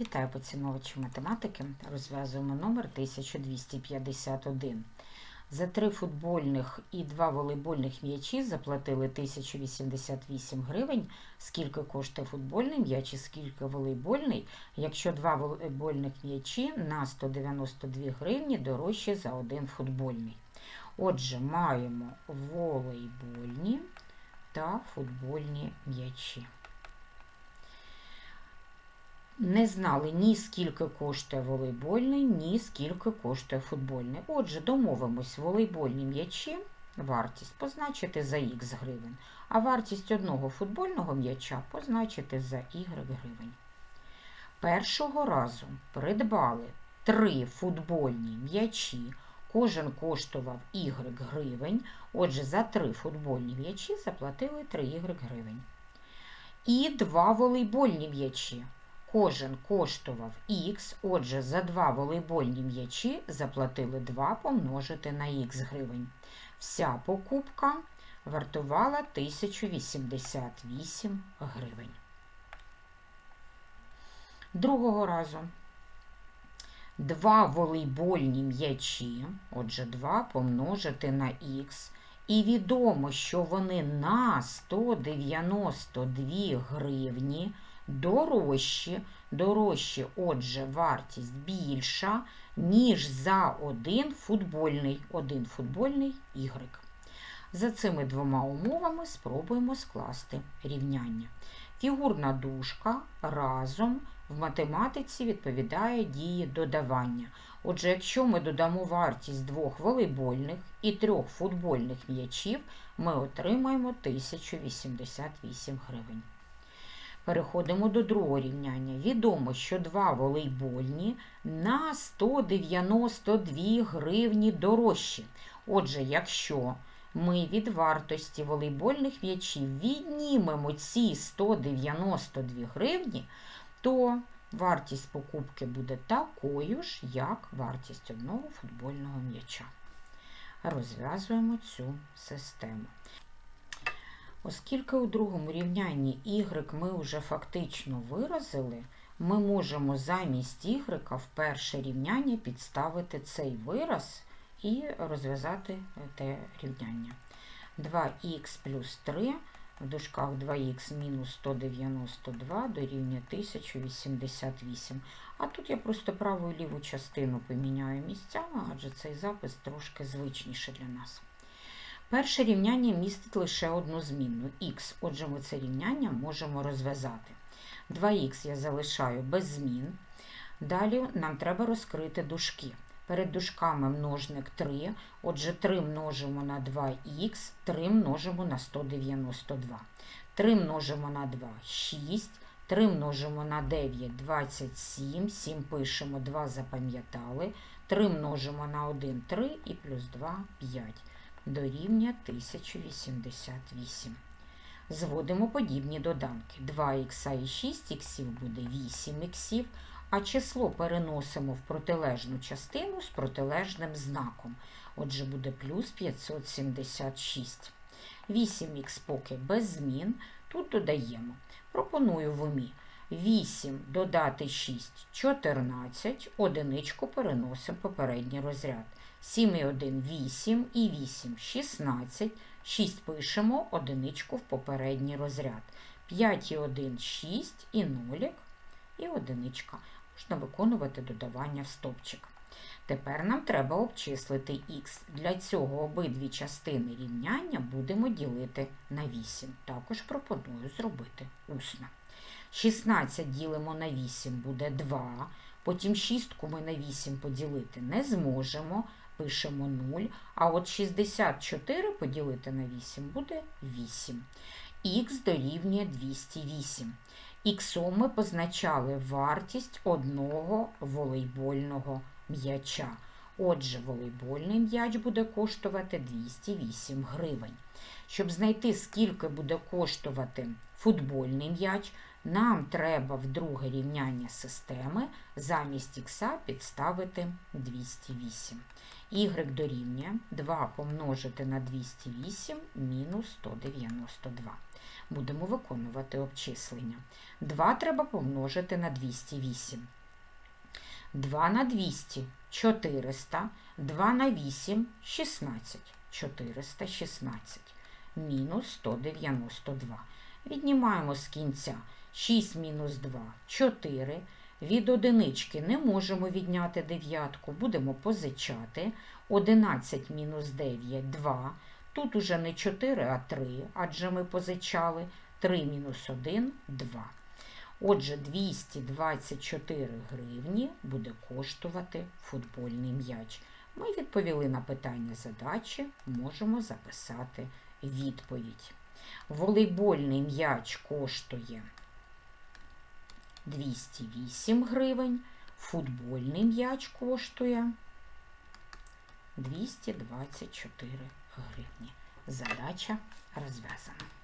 Вітаю поціновувачі математики. Розв'язуємо номер 1251. За три футбольних і два волейбольних м'ячі заплатили 1088 гривень. Скільки коштує футбольний м'яч і скільки волейбольний, якщо два волейбольних м'ячі на 192 гривні дорожчі за один футбольний. Отже, маємо волейбольні та футбольні м'ячі. Не знали ні скільки коштує волейбольний, ні скільки коштує футбольний. Отже, домовимось, волейбольні м'ячі вартість позначити за х гривень, а вартість одного футбольного м'яча позначити за y гривень. Першого разу придбали три футбольні м'ячі, кожен коштував y гривень. Отже, за три футбольні м'ячі заплатили 3y гривень. І два волейбольні м'ячі. Кожен коштував х, отже, за два волейбольні м'ячі заплатили 2 помножити на х гривень. Вся покупка вартувала 1088 гривень. Другого разу два волейбольні м'ячі, отже, 2 помножити на х. І відомо, що вони на 192 гривні дорожчі, дорожчі, отже, вартість більша, ніж за один футбольний, один футбольний Y. За цими двома умовами спробуємо скласти рівняння. Фігурна дужка разом в математиці відповідає дії додавання. Отже, якщо ми додамо вартість двох волейбольних і трьох футбольних м'ячів, ми отримаємо 1088 гривень. Переходимо до другого рівняння. Відомо, що два волейбольні на 192 гривні дорожчі. Отже, якщо ми від вартості волейбольних м'ячів віднімемо ці 192 гривні, то вартість покупки буде такою ж, як вартість одного футбольного м'яча. Розв'язуємо цю систему. Оскільки у другому рівнянні y ми вже фактично виразили, ми можемо замість y в перше рівняння підставити цей вираз і розв'язати те рівняння. 2х плюс 3 в дужках 2х мінус 192 дорівнює 1088. А тут я просто праву і ліву частину поміняю місцями, адже цей запис трошки звичніше для нас. Перше рівняння містить лише одну змінну х. Отже, ми це рівняння можемо розв'язати. 2х я залишаю без змін. Далі нам треба розкрити дужки. Перед дужками множник 3. Отже, 3 множимо на 2х, 3 множимо на 192. 3 множимо на 2 6. 3 множимо на 9 27. 7 пишемо, 2 запам'ятали. 3 множимо на 1 3 і плюс 2 5 дорівнює 1088. Зводимо подібні доданки. 2х і 6х буде 8х, а число переносимо в протилежну частину з протилежним знаком. Отже, буде плюс 576. 8х поки без змін. Тут додаємо. Пропоную в умі. 8 додати 6 14, одиничку переносимо попередній розряд. 7 і 1 8 і 8 16, 6 пишемо одиничку в попередній розряд. 5 і 1 6 і 0 і одиничка. Можна виконувати додавання в стопчик. Тепер нам треба обчислити х. Для цього обидві частини рівняння будемо ділити на 8. Також пропоную зробити усно. 16 ділимо на 8 буде 2. Потім шістку ми на 8 поділити не зможемо. Пишемо 0. А от 64 поділити на 8 буде 8. Х дорівнює 208. Іксом ми позначали вартість одного волейбольного м'яча. Отже, волейбольний м'яч буде коштувати 208 гривень. Щоб знайти, скільки буде коштувати футбольний м'яч, нам треба в друге рівняння системи замість х підставити 208. Y дорівнює 2 помножити на 208 мінус 192. Будемо виконувати обчислення. 2 треба помножити на 208. 2 на 200 400, 2 на 8 16, 416, мінус 192. Віднімаємо з кінця 6 мінус 2 4. Від одинички не можемо відняти дев'ятку, будемо позичати. 11 мінус 9 2. Тут уже не 4, а 3, адже ми позичали. 3 мінус 1 2. Отже, 224 гривні буде коштувати футбольний м'яч. Ми відповіли на питання задачі, можемо записати відповідь. Волейбольний м'яч коштує 208 гривень, футбольний м'яч коштує 224 гривні. Задача розв'язана.